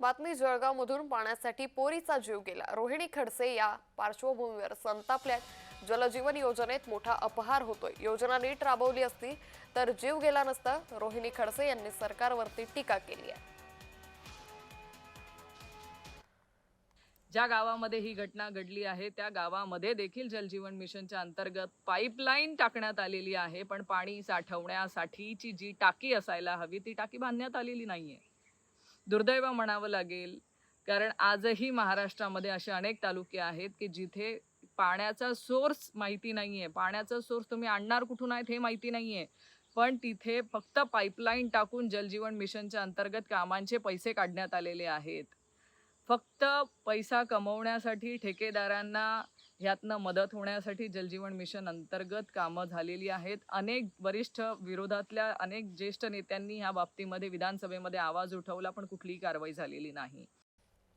बातमी जळगावमधून पाण्यासाठी पोरीचा जीव गेला. रोहिणी खडसे या पार्श्वभूमीवर संतापल्यात. जलजीवन योजनेत मोठा अपहार होतोय. योजना नीट राबवली असती तर जीव गेला नसता. रोहिणी खडसे यांनी सरकारवरती टीका केली आहे. ज्या गावामध्ये ही घटना घडली आहे त्या गावामध्ये देखील जलजीवन मिशनच्या अंतर्गत पाईपलाईन टाकण्यात आलेली आहे. पण पाणी साठवण्यासाठीची जी टाकी असायला हवी ती टाकी बांधण्यात आलेली नाहीये. दुर्दैव म्हणावं लागेल. कारण आजही महाराष्ट्रामध्ये असे अनेक तालुके आहेत की जिथे पाण्याचा सोर्स माहिती नाही आहे पाण्याचा सोर्स तुम्ही आणणार कुठून आहेत हे माहिती नाही आहे पण तिथे फक्त पाईपलाईन टाकून जलजीवन मिशनच्या अंतर्गत कामांचे पैसे काढण्यात आलेले आहेत. फक्त पैसा कमवण्यासाठी ठेकेदारांना ह्यातनं मदत होण्यासाठी जलजीवन मिशन अंतर्गत कामं झालेली आहेत. अनेक वरिष्ठ विरोधातल्या अनेक ज्येष्ठ नेत्यांनी ह्या बाबतीमध्ये विधानसभेमध्ये आवाज उठवला पण कुठलीही कारवाई झालेली नाही.